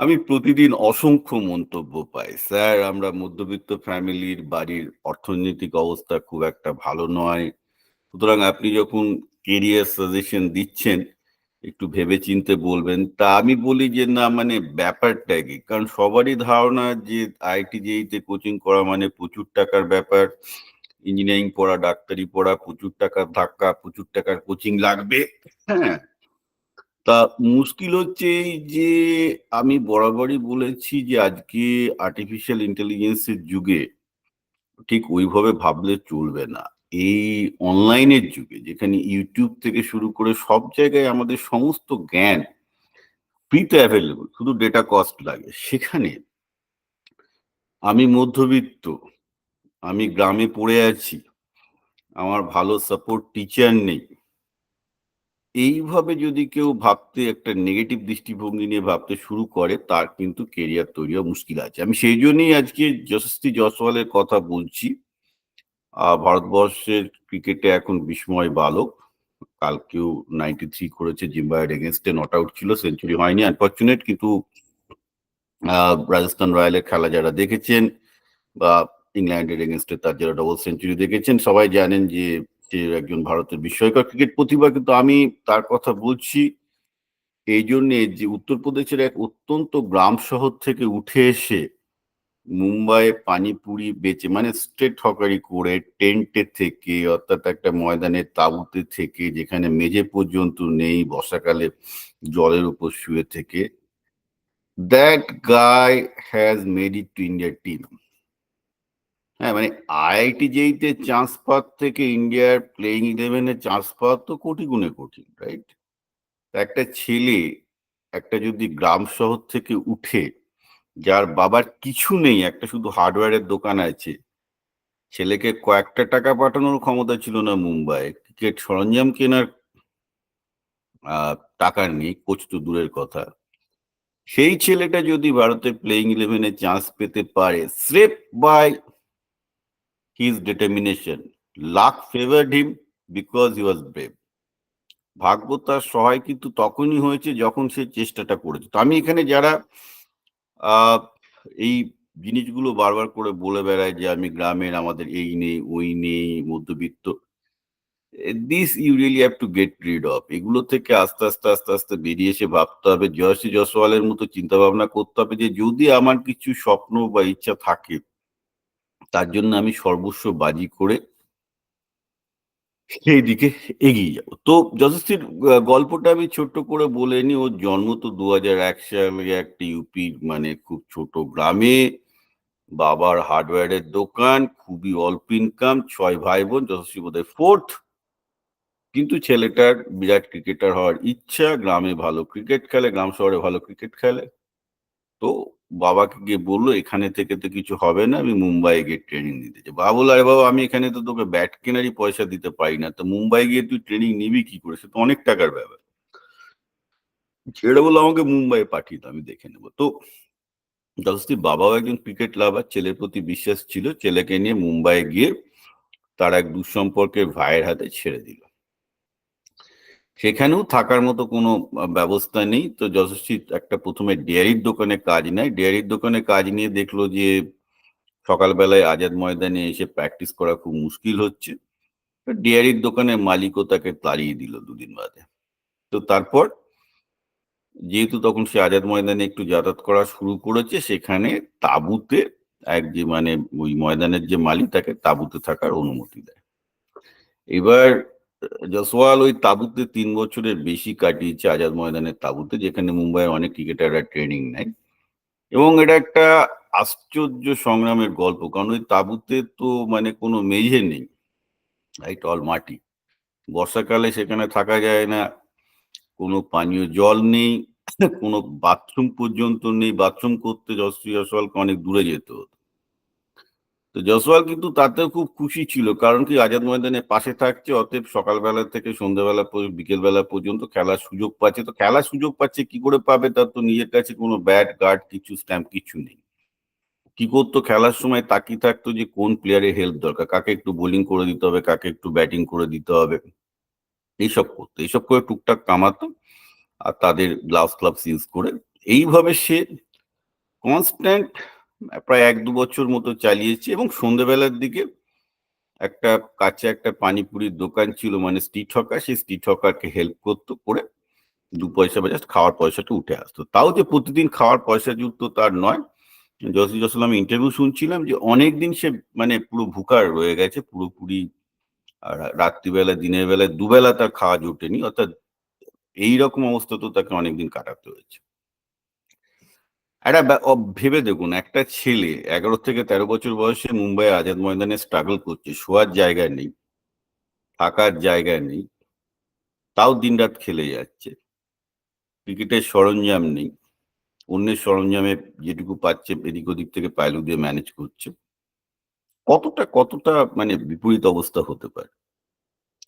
আমি প্রতিদিন অসংখ্য মন্তব্য পাই। স্যার আমরা মধ্যবিত্ত ফ্যামিলির বাড়ির অর্থনৈতিক অবস্থা খুব একটা ভালো নয়। সুতরাং আপনি যখন কেরিয়ার সাজেশন দিচ্ছেন, একটু ভেবেচিন্তে বলবেন। তা আমি বলি যে না মানে ব্যাপারটা কি? কারণ সবারই ধারণা যে আইআইটি জেইতে কোচিং করা মানে প্রচুর টাকার ব্যাপার। ইঞ্জিনিয়ারিং পড়া, ডাক্তারি পড়া, প্রচুর টাকার ধাক্কা, প্রচুর টাকার কোচিং লাগবে। হ্যাঁ? তা মুশকিল হচ্ছে এই যে আমি বরাবরই বলেছি যে আজকে আর্টিফিশিয়াল ইন্টেলিজেন্স এর যুগে ঠিক ওইভাবে ভাবলে চলবে না। এই অনলাইনের যুগে যেখানে ইউটিউব থেকে শুরু করে সব জায়গায় আমাদের সমস্ত জ্ঞান ফ্রিতে এভেইলেবল শুধু ডেটা কস্ট লাগে। সেখানে আমি মধ্যবিত্ত, আমি গ্রামে পড়ে আছি। আমার ভালো সাপোর্ট টিচার নেই। এইভাবে যদি কেউ ভাবতে একটা নেগেটিভ দৃষ্টিভঙ্গি নিয়ে ভাবতে শুরু করে তার কিন্তু কেরিয়ার তৈরি হওয়া মুশকিল আছে। আমি সেই জন্যই আজকে যশস্বী জয়সওয়ালের কথা বলছি। আ ভারতবর্ষের ক্রিকেটে এখন বিস্ময় বালক। কালকেও 93 করেছে জিম্বাবুয়ের এগেইনস্ট এ নট আউট ছিল, সেঞ্চুরি হয়নি আনফরচুনেট কিন্তু রাজস্থান রয়্যালের খেলা যারা দেখেছেন বা ইংল্যান্ডের এগেইনস্ট এ তার যারা ডবল সেঞ্চুরি দেখেছেন সবাই জানেন যে একজন ভারতের বিস্ময়কর ক্রিকেট প্রতিভা কিন্তু আমি তার কথা বলছি। এই জন্যে যে উত্তরপ্রদেশের এক অত্যন্ত গ্রাম শহর থেকে উঠে এসে মুম্বাইয়ে পানিপুরি বেচে মানে স্ট্রিট হকারি করে টেন্টে থেকে, অর্থাৎ একটা ময়দানের তাঁবুতে থেকে, যেখানে মেঝে পর্যন্ত নেই বর্ষাকালে জলের উপর শুয়ে থেকে that guy has made it to India team হ্যাঁ মানে আইআইটি জেইতে চান্স পাওয়ার থেকে ইন্ডিয়ার প্লেইং ইলেভেনে চান্স পাওয়ার তো কোটি গুণে কঠিন রাইট একটা ছেলে একটা যদি গ্রাম শহর থেকে উঠে, যার বাবার কিছু নেই, একটা শুধু হার্ডওয়্যারের দোকান আছে, ছেলেকে কয়েকটা টাকা পাঠানোর ক্ষমতা ছিল না মুম্বাই ক্রিকেট সরঞ্জাম কেনার টাকা নেই, কোচ তো দূরের কথা। সেই ছেলেটা যদি ভারতের প্লেইং ইলেভেনে চান্স পেতে পারে স্রেফ by his determination luck favoured him because he was brave ভাগ্য তার সহায় কিন্তু তখনই হয়েছে যখন সে চেষ্টাটা করেছে। তো আমি এখানে যারা এই জিনিসগুলো বারবার করে বলে বেড়ায় যে আমি গ্রামের, আমাদের এই নেই, ওই নেই, মধ্যবিত্ত this you really have to get rid of এগুলো থেকে আস্তে আস্তে আস্তে আস্তে বেরিয়ে এসে ভাবতে হবে। জয়সী জয়সওয়ালের মতো চিন্তা ভাবনা করতে হবে যে যদি আমার কিছু স্বপ্ন বা ইচ্ছা থাকে তার জন্য আমি সর্বস্ব বাজি করে সেই দিকে এগিয়ে যাব। তো আহ, গল্পটা আমি ছোট্ট করে বলে নি ওর জন্ম তো দু হাজার এক সালে একটা ইউপির মানে খুব ছোট গ্রামে। বাবার হার্ডওয়্যারের দোকান খুবই অল্প ইনকাম ছয় ভাই বোন যশস্বী বোধহয় ফোর্থ কিন্তু ছেলেটার বিরাট ক্রিকেটার হওয়ার ইচ্ছা গ্রামে ভালো ক্রিকেট খেলে গ্রাম শহরে ভালো ক্রিকেট খেলে। তো বাবাকে গিয়ে বলল, এখানে থেকে তো কিছু হবে না, আমি মুম্বাই গিয়ে ট্রেনিং নিতে চাই। বাবা বলল আরে বাবা, আমি এখানে তো তোকে ব্যাট কেনারই পয়সা দিতে পারি না, তো মুম্বাই গিয়ে তুই ট্রেনিং নিবি কি করে? সে তো অনেক টাকার ব্যাপার। ছেলে বলল, আমাকে মুম্বাই পাঠিয়ে আমি দেখে নেব। তো যশস্বীর বাবাও একজন ক্রিকেট লাভার ছেলের প্রতি বিশ্বাস ছিল, ছেলেকে নিয়ে মুম্বাই গিয়ে তার এক দুঃসম্পর্কের ভাইয়ের হাতে ছেড়ে দিল। সেখানেও থাকার মতো কোনো ব্যবস্থা নেই। তো যশস্বী একটা প্রথমে ডেয়ারির দোকানে কাজ নেয়। ডেয়ারির দোকানে কাজ নিয়ে দেখল যে, সকালবেলায় আজাদ ময়দানে এসে প্র্যাকটিস করা খুব মুশকিল হচ্ছে। ডেয়ারির দোকানের মালিকও তাকে তাড়িয়ে দিল দুদিন বাদে। তো তারপর, যেহেতু তখন সে আজাদ ময়দানে একটু যাতায়াত করা শুরু করেছে, সেখানে তাঁবুতে এক যে মানে ওই ময়দানের যে মালিক, তাকে তাঁবুতে থাকার অনুমতি দেয়। এবার জসওয়াল ওই তাঁবুতে তিন বছরের বেশি কাটিয়েছে আজাদ ময়দানের তাঁবুতে, যেখানে মুম্বাইয়ের অনেক ক্রিকেটাররা ট্রেনিং নেয়। এবং এটা একটা আশ্চর্য সংগ্রামের গল্প, কারণ ওই তাঁবুতে তো মানে কোনো মেঝে নেই রাইট অল মাটি। বর্ষাকালে সেখানে থাকা যায় না, কোনো পানীয় জল নেই, কোনো বাথরুম পর্যন্ত নেই বাথরুম করতে যশস্বী জয়সওয়ালকে অনেক দূরে যেতে হতো। তো জয়সওয়াল কিন্তু তাতেও খুব খুশি ছিল। কারণ কি আজাদ ময়দানে পাশে থাকছে, অতএব সকালবেলা থেকে সন্ধ্যাবেলা বিকেলবেলা পর্যন্ত খেলার সুযোগ পাচ্ছে। তো খেলার সুযোগ পাচ্ছে, কি করে পাবে তার তো নিজের কাছে কোনো ব্যাট, গার্ড, কিছু স্ট্যাম্প, কিছু নেই। কি করতো খেলার সময় তাকিয়ে থাকতো যে কোন প্লেয়ারের হেল্প দরকার, কাকে একটু বোলিং করে দিতে হবে, কাকে একটু ব্যাটিং করে দিতে হবে। এইসব করতো, এইসব করে টুকটাক কামাতো আর তাদের গ্লাভস ক্লাভস ইউজ করে। এইভাবে সে কনস্ট্যান্ট প্রায় এক দু বছর মতো চালিয়েছি এবং সন্ধ্যেবেলার দিকে একটা কাছে একটা পানিপুরির দোকান ছিল মানে স্ট্রিট হকার সেই স্ট্রিট হকারকে হেল্প করতো, করে দু পয়সা বা খাওয়ার পয়সাটা উঠে আসতো। তাও যে প্রতিদিন খাওয়ার পয়সা যুক্ত তার নয়। যশি যশোল আমি ইন্টারভিউ শুনছিলাম যে অনেক দিন সে মানে পুরো ভুকার রয়ে গেছে, পুরোপুরি রাত্রিবেলা, দিনের বেলায় দুবেলা তার খাওয়া জোটেনি, অর্থাৎ এইরকম অবস্থা তো তাকে অনেকদিন কাটাতে হয়েছে। একটা ভেবে দেখুন, একটা ছেলে এগারো থেকে তেরো বছর বয়সে মুম্বাই আজাদ ময়দানে স্ট্রাগল করছে, শোয়ার জায়গা নেই, থাকার জায়গা নেই, তাও দিনরাত খেলে যাচ্ছে, ক্রিকেটের সরঞ্জাম নেই, অন্যের সরঞ্জামে যেটুকু পাচ্ছে এদিক ওদিক থেকে পায়লু দিয়ে ম্যানেজ করছে, কতটা কতটা মানে বিপরীত অবস্থা হতে পারে?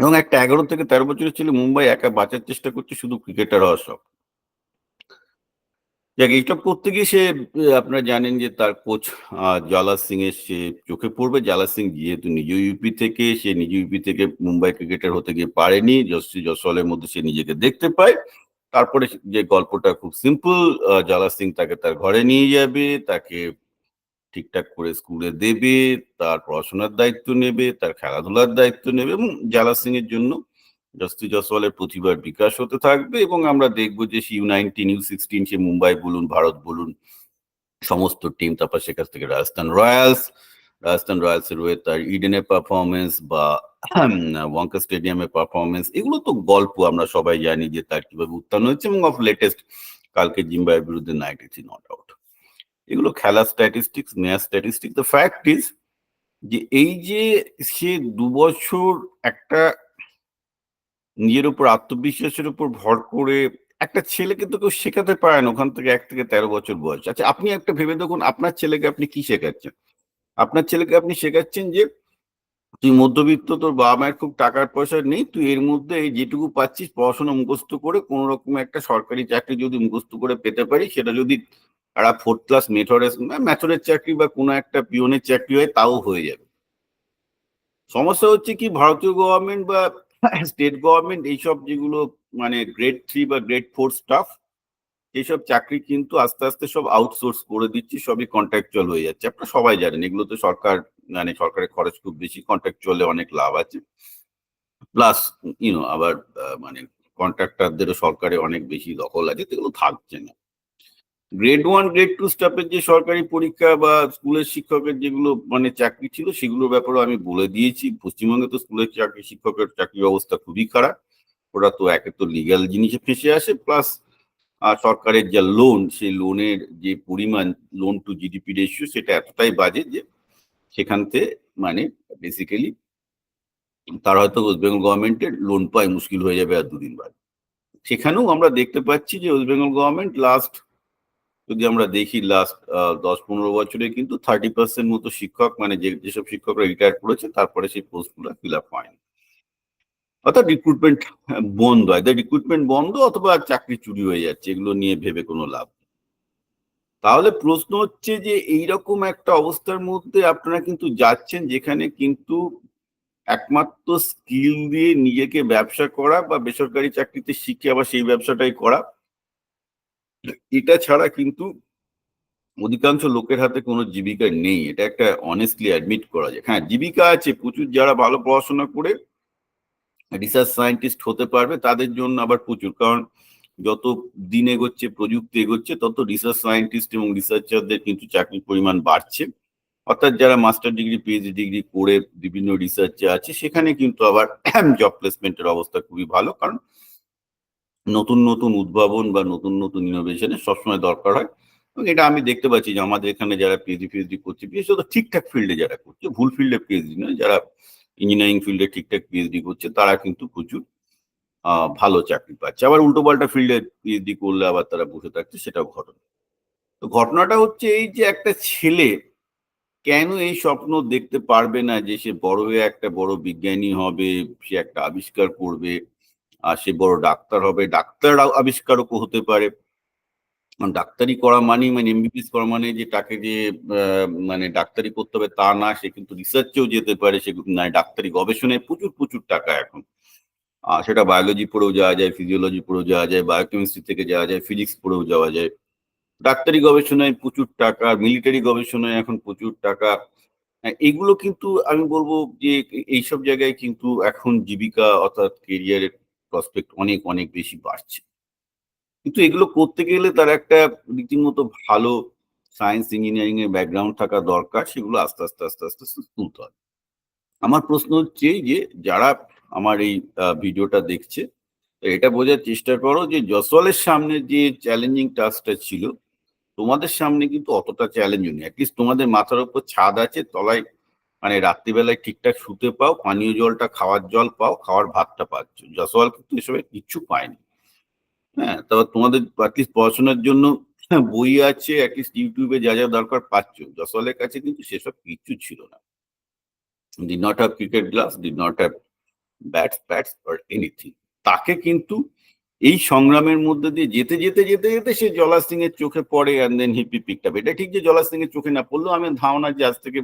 এবং একটা এগারো থেকে তেরো বছরের ছেলে মুম্বাই একা বাঁচার চেষ্টা করছে, শুধু ক্রিকেটার হওয়ার শখ দেখ এইসব করতে গিয়ে সে আপনারা জানেন যে তার কোচ জালা সিং এর সে চোখে পড়বে। জালা সিং যেহেতু নিজ ইউপি থেকে, সে নিজ ইউপি থেকে মুম্বাই ক্রিকেটার হতে গিয়ে পারেনি। যশস্বী জসওয়ালের মধ্যে সে নিজেকে দেখতে পায়। তারপরে যে গল্পটা খুব সিম্পল জালা সিং তাকে তার ঘরে নিয়ে যাবে, তাকে ঠিকঠাক করে স্কুলে দেবে, তার পড়াশোনার দায়িত্ব নেবে, তার খেলাধুলার দায়িত্ব নেবে এবং জালা সিং এর জন্য জস্তি জসওয়ালের প্রতিভার বিকাশ হতে থাকবে এবং আমরা দেখব যে U nineteen U sixteen say Mumbai বলুন, ভারত বলুন, সমস্ত টিম তারপর সেখান থেকে রাজস্থান রয়্যালস রাজস্থান রয়্যালস এর হয়ে তার ইডেনের পারফরমেন্স বা ওয়াঙ্কা স্টেডিয়ামের পারফরমেন্স এগুলো তো গল্প আমরা সবাই জানি যে তার কীভাবে উত্থান হয়েছে এবং অফ লেটেস্ট কালকে জিম্বাইয়ের বিরুদ্ধে নাইনটি থ্রি নট আউট এগুলো খেলার statistics match statistics the fact is যে এই যে সে দু বছর একটা নিজের উপর আত্মবিশ্বাসের উপর ভর করে একটা ছেলেকে তো কেউ শেখাতে পারে না, ওখান থেকে এক থেকে তেরো বছর বয়স। আচ্ছা আপনি একটা ভেবে দেখুন, আপনার ছেলেকে আপনি কি শেখাচ্ছেন? আপনার ছেলেকে আপনি শেখাচ্ছেন যে, তুই মধ্যবিত্ত, তোর বাবা মায়ের খুব টাকার পয়সা নেই, তুই এর মধ্যে এই যেটুকু পাচ্ছিস, পড়াশোনা মুখস্থ করে কোন রকম একটা সরকারি চাকরি যদি মুখস্থ করে পেতে পারি, সেটা যদি একটা ফোর্থ ক্লাস মেথডের ম্যাথরের চাকরি বা কোনো একটা পিওনের চাকরি হয়, তাও হয়ে যাবে। সমস্যা হচ্ছে কি, ভারতীয় গভর্নমেন্ট বা স্টেট গভর্নমেন্ট এইসব যেগুলো মানে গ্রেড থ্রি বা গ্রেড ফোর স্টাফ এইসব চাকরি কিন্তু আস্তে আস্তে সব আউটসোর্স করে দিচ্ছে, সবই কন্ট্রাকচুয়াল হয়ে যাচ্ছে। আপনারা সবাই জানেন, এগুলো তো সরকার মানে সরকারের খরচ খুব বেশি কন্ট্রাকচুয়ালে অনেক লাভ আছে। প্লাস ইউনো আবার মানে কন্ট্রাক্টরদেরও সরকারে অনেক বেশি দখল আছে, তো এগুলো থাকছে না। গ্রেড ওয়ান গ্রেড টু স্টাফের যে সরকারি পরীক্ষা বা স্কুলের শিক্ষকের যেগুলো মানে চাকরি ছিল, সেগুলোর ব্যাপারে আমি বলে দিয়েছি। পশ্চিমবঙ্গে তো স্কুলের চাকরি, শিক্ষকের চাকরি অবস্থা খুবই খারাপ। ওরা তো একে তো লিগ্যাল জিনিসে ফেসে আসে প্লাস আর সরকারের যা লোন সেই লোনের যে পরিমাণ লোন টু জিডিপি রেশিও সেটা এতটাই বাজে যে সেখান থেকে মানে বেসিক্যালি তার হয়তো ওয়েস্ট বেঙ্গল গভর্নমেন্টের লোন পায় মুশকিল হয়ে যাবে আর দুদিন বাদ। সেখানেও আমরা দেখতে পাচ্ছি যে ওয়েস্ট বেঙ্গল গভর্নমেন্ট লাস্ট যদি আমরা দেখি লাস্ট দশ পনেরো বছরে কিন্তু থার্টি পার্সেন্ট মতো শিক্ষক মানে যে, যেসব শিক্ষকরা রিটায়ার করেছে, তারপরে সেই পোস্টগুলো ফিল আপ হয়নি অর্থাৎ রিক্রুটমেন্ট বন্ধ হয় রিক্রুটমেন্ট বন্ধ অথবা চাকরি চুরি হয়ে যাচ্ছে, এগুলো নিয়ে ভেবে কোনো লাভ। তাহলে প্রশ্ন হচ্ছে যে, এইরকম একটা অবস্থার মধ্যে আপনারা কিন্তু যাচ্ছেন যেখানে কিন্তু একমাত্র স্কিল দিয়ে নিজেকে ব্যবসা করা বা বেসরকারি চাকরিতে শিখে আবার সেই ব্যবসাটাই করা এটা ছাড়া কিন্তু অধিকাংশ লোকের হাতে কোনো জীবিকা নেই। এটা একটা অনেস্টলি অ্যাডমিট করা যায়। হ্যাঁ জীবিকা আছে, প্রচুর যারা ভালো পড়াশোনা করে রিসার্চ সায়েন্টিস্ট হতে পারবে, তাদের জন্য আবার প্রচুর। কারণ যত দিন এগোচ্ছে, প্রযুক্তি এগোচ্ছে, তত রিসার্চ সায়েন্টিস্ট এবং রিসার্চারদের কিন্তু চাকরির পরিমাণ বাড়ছে। অর্থাৎ যারা মাস্টার ডিগ্রি পিএইচডি ডিগ্রি করে বিভিন্ন রিসার্চে আছে, সেখানে কিন্তু আবার জব প্লেসমেন্টের অবস্থা খুবই ভালো। কারণ নতুন নতুন উদ্ভাবন বা নতুন নতুন ইনোভেশনের সবসময় দরকার হয়। এবং এটা আমি দেখতে পাচ্ছি যে আমাদের এখানে যারা পিএইচডি পিএইচডি করছে বিশেষত ঠিকঠাক ফিল্ডে যারা করছে, ভুল ফিল্ডে পিএইচডি নয়, যারা ইঞ্জিনিয়ারিং ফিল্ডে ঠিকঠাক পিএইচডি করছে, তারা কিন্তু প্রচুর ভালো চাকরি পাচ্ছে। আবার উল্টো পাল্টা ফিল্ডে পিএইচডি করলে আবার তারা বসে থাকছে, সেটাও ঘটনা। তো ঘটনাটা হচ্ছে এই যে একটা ছেলে কেন এই স্বপ্ন দেখতে পারবে না যে সে বড় হয়ে একটা বড় বিজ্ঞানী হবে, সে একটা আবিষ্কার করবে? আর সে বড় ডাক্তার হবে। ডাক্তার আবিষ্কারকও হতে পারে। ডাক্তারি করা মানে মানে এমবিবিএস করা মানে যে তাকে যে মানে ডাক্তারি করতে হবে তা না সে কিন্তু রিসার্চেও যেতে পারে সে মানে ডাক্তারি গবেষণায় প্রচুর প্রচুর টাকা এখন। সেটা বায়োলজি পড়েও যাওয়া যায় ফিজিওলজি পড়েও যাওয়া যায় বায়োকেমিস্ট্রি থেকে যাওয়া যায় ফিজিক্স পড়েও যাওয়া যায়। ডাক্তারি গবেষণায় প্রচুর টাকা মিলিটারি গবেষণায় এখন প্রচুর টাকা। হ্যাঁ, এগুলো কিন্তু আমি বলব যে এইসব জায়গায় কিন্তু এখন জীবিকা অর্থাৎ কেরিয়ারের প্রসপেক্ট অনেক অনেক বেশি বাড়ছে। কিন্তু এগুলো করতে গেলে তার একটা রীতিমতো ভালো সায়েন্স ইঞ্জিনিয়ারিং এর ব্যাকগ্রাউন্ড থাকা দরকার, সেগুলো আস্তে আস্তে আস্তে আস্তে আস্তে তুলতে হবে। আমার প্রশ্ন হচ্ছে যে, যারা আমার এই ভিডিওটা দেখছে, এটা বোঝার চেষ্টা করো যে যশোয়ালের সামনে যে চ্যালেঞ্জিং টাস্কটা ছিল, তোমাদের সামনে কিন্তু অতটা চ্যালেঞ্জ নেই। অ্যাটলিস্ট তোমাদের মাথার উপর ছাদ আছে, তলায় মানে রাত্রিবেলায় ঠিকঠাক শুতে পাও পানীয় জলটা খাওয়ার জল পাও খাওয়ার ভাতটা পাচ্ছ যশোয়াল কিন্তু এসবে কিচ্ছু পায়নি। হ্যাঁ তারপর তোমাদের অ্যাটলিস্ট পড়াশোনার জন্য বই আছে অ্যাটলিস্ট ইউটিউবে যা যা দরকার পাচ্ছ। যশোয়ালের কাছে কিন্তু সেসব কিচ্ছু ছিল না। Did not have cricket glass did not have bats, bats or anything. তাকে কিন্তু এই সংগ্রামের মধ্যে দিয়ে যেতে যেতে যেতে যেতে সে জলা সিং এর চোখে পড়ে অ্যান্ড দেন হিপি আপ এটা ঠিক যে জলা সিং এর চোখে না পড়লেও আমি ধারণা যে আজ থেকে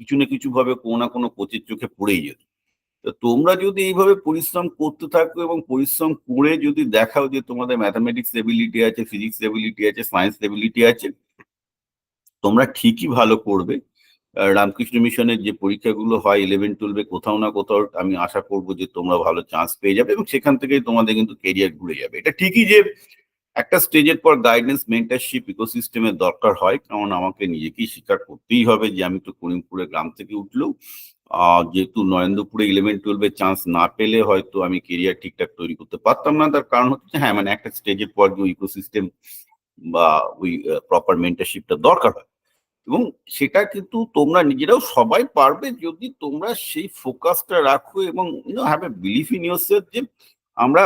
কিছু না কিছু ভাবে কোনো না কোনো কোচের চোখে পড়েই যেত। তোমরা যদি এইভাবে পরিশ্রম করতে থাকো এবং পরিশ্রম করে যদি দেখাও যে তোমাদের ম্যাথামেটিক্স এবিলিটি আছে ফিজিক্স এবিলিটি আছে সায়েন্স এবিলিটি আছে, তোমরা ঠিকই ভালো করবে। রামকৃষ্ণ মিশনের যে পরীক্ষাগুলো হয় ইলেভেন টুয়েলভে কোথাও না কোথাও আমি আশা করব যে তোমরা ভালো চান্স পেয়ে যাবে এবং সেখান থেকেই তোমাদের কিন্তু কেরিয়ার ঘুরে যাবে। এটা ঠিকই যে একটা স্টেজের পর গাইডেন্স মেন্টারশিপ ইকোসিস্টেমের দরকার হয়, কারণ আমাকে নিজেকেই স্বীকার করতেই হবে যে আমি তো করিমপুরের গ্রাম থেকে উঠলেও যেহেতু নরেন্দ্রপুরে ইলেভেন টুয়েলভে চান্স না পেলে হয়তো আমি কেরিয়ার ঠিকঠাক তৈরি করতে পারতাম না। তার কারণ হচ্ছে হ্যাঁ মানে একটা স্টেজের পর যে ইকোসিস্টেম বা ওই প্রপার মেন্টারশিপটা দরকার হয়। এবং সেটা কিন্তু তোমরা নিজেরাও সবাই পারবে যদি তোমরা সেই ফোকাসটা রাখো এবং you know have a belief in yourself যে আমরা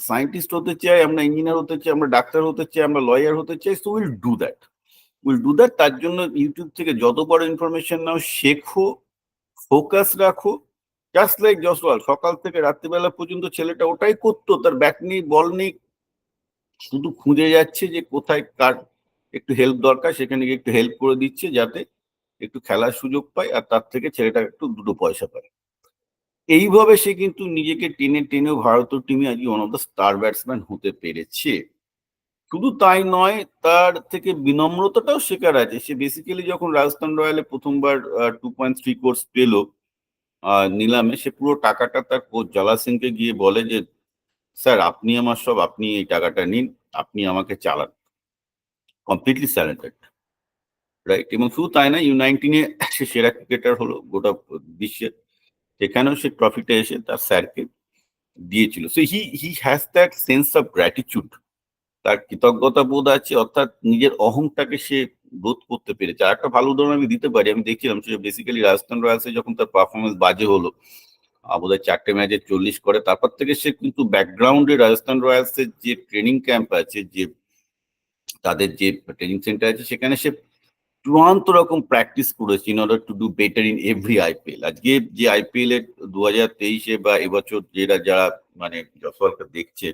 সায়েন্টিস্ট হতে চাই, আমরা ইঞ্জিনিয়ার হতে চাই, আমরা ডাক্তার হতে চাই, আমরা লয়ার হতে চাই so will do that will do that তার জন্য ইউটিউব থেকে যত বড় ইনফরমেশন নাও, শেখো ফোকাস রাখো জাস্ট লাইক জসওয়াল সকাল থেকে রাত্রিবেলা পর্যন্ত ছেলেটা ওটাই করতো, তার ব্যাট নেই বল নেই, শুধু খুঁজে যাচ্ছে যে কোথায় কার একটু হেল্প দরকার, সেখানে গিয়ে একটু হেল্প করে দিচ্ছে যাতে একটু খেলার সুযোগ পায়, আর তার থেকে ছেলেটা একটু দুটো পয়সা পায়। এইভাবে সে কিন্তু নিজেকে টেনে টেনেও ভারতীয় টিমে আজকে one of the star batsman হতে পেরেছে। শুধু তাই নয়, তার থেকে বিনম্রতাটাও শেখার আছে। সে বেসিক্যালি যখন রাজস্থান রয়্যালে প্রথমবার টু পয়েন্ট থ্রি কোর্স পেল নিলামে, সে পুরো টাকাটা তার কোচ জলা সিংকে গিয়ে বলে যে, স্যার, আপনি আমার সব, আপনি এই টাকাটা নিন, আপনি আমাকে চালান। কমপ্লিটলি স্যালেন্টেড রাইট এবং শুধু তাই না ইউ নাইনটিনে সে সেরা ক্রিকেটার হলো গোটা বিশ্বের সেখানেও সে ট্রফিটা এসে তার স্যারকে দিয়েছিল। So he he has that sense of gratitude তার কৃতজ্ঞতা বোধ আছে, অর্থাৎ নিজের অহংটাকে সে বোধ করতে পেরেছে। আর একটা ভালো উদাহরণ আমি দিতে পারি। আমি দেখছিলাম সে বেসিক্যালি রাজস্থান রয়্যালসে যখন তার পারফরমেন্স বাজে হলো বোধহয় চারটে ম্যাচে চল্লিশ করে, তারপর থেকে সে কিন্তু ব্যাকগ্রাউন্ডে রাজস্থান রয়্যালসের যে ট্রেনিং ক্যাম্প আছে, যে তাদের যে ট্রেনিং সেন্টার আছে, সেখানে সে চূড়ান্ত রকম প্র্যাকটিস করেছে in order to do better in every IPL আজকে যে আইপিএল এর দু হাজার তেইশে বা এবছর যেটা যারা মানে যশোয়ালকে দেখছে,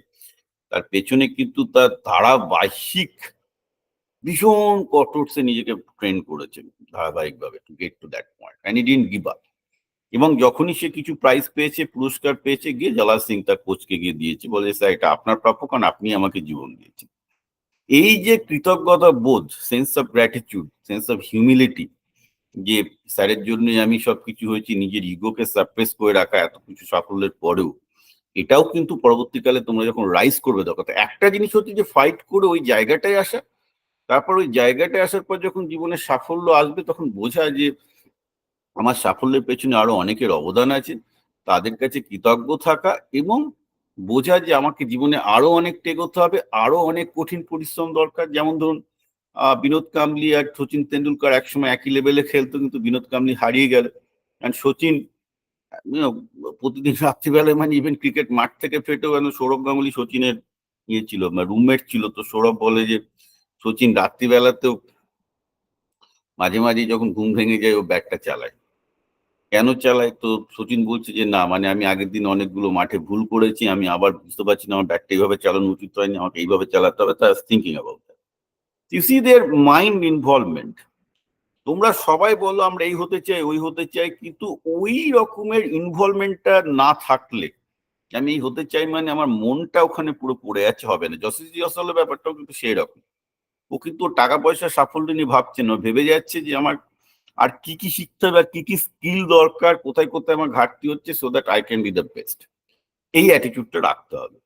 তার পেছনে কিন্তু তার ধারাবাহিক ভীষণ কঠোর সে নিজেকে ট্রেন করেছে ধারাবাহিকভাবে to get to that point and he didn't give up এবং যখনই সে কিছু প্রাইজ পেয়েছে, পুরস্কার পেয়েছে, গিয়ে জলা সিং তার কোচকে গিয়ে দিয়েছে, বলে, স্যার, এটা আপনার প্রাপ্য কারণ আপনি আমাকে জীবন দিয়েছেন। এই যে কৃতজ্ঞতা বোধ sense of gratitude sense of humility যে স্যারের জন্যই আমি সবকিছু হয়েছি, নিজের ইগোকে সাপ্রেস করে রাখা এত কিছু সাফল্যের পরেও, এটাও কিন্তু পরবর্তীকালে তোমরা যখন রাইজ করবে তো একটা জিনিস হচ্ছে যে ফাইট করে ওই জায়গাটায় আসা, তারপর ওই জায়গাটায় আসার পর যখন জীবনের সাফল্য আসবে, তখন বোঝা যে আমার সাফল্যের পেছনে আরও অনেকের অবদান আছে, তাদের কাছে কৃতজ্ঞ থাকা এবং বোঝা যে আমাকে জীবনে আরও অনেক এগোতে হবে আরও অনেক কঠিন পরিশ্রম দরকার। যেমন ধরুন আহ, বিনোদ কামলি আর সচিন তেন্ডুলকার একসময় একই লেভেলে খেলতো কিন্তু বিনোদ কামলি হারিয়ে গেল। কারণ সচিন প্রতিদিন রাত্রিবেলায় মানে ইভেন ক্রিকেট মাঠ থেকে ফেটেও কেন সৌরভ গাঙ্গুলি সচিনের ইয়ে ছিল রুমমেট ছিল। তো সৌরভ বলে যে সচিন রাত্রিবেলাতেও মাঝে মাঝে যখন ঘুম ভেঙে যায় ও ব্যাটটা চালায়। কেন চালায়? তো সচিন বলছে যে, না মানে আমি আগের দিন অনেকগুলো মাঠে ভুল করেছি, আমি আবার বুঝতে পারছি না, আমার ব্যাটটা এইভাবে চালানো উচিত হয়নি, আমাকে এইভাবে চালাতে হবে। তা thinking about you see their mind involvement তোমরা সবাই বলো, আমরা এই হতে চাই, ওই হতে চাই, কিন্তু ওই রকমের ইনভলভমেন্টটা না থাকলে আমি এই হতে চাই মানে আমার মনটা ওখানে পুরো পড়ে আছে, হবে না। যশস্বী জসলের ব্যাপারটাও কিন্তু সেই রকম। ও কিন্তু টাকা পয়সার সাফল্য নিয়ে ভাবছে না ভেবে যাচ্ছে যে আমার আর কি কি শিখতে হবে কি কি স্কিল দরকার, কোথায় কোথায় আমার ঘাটতি হচ্ছে so that I can be the best এই অ্যাটিটিউডটা রাখতে হবে।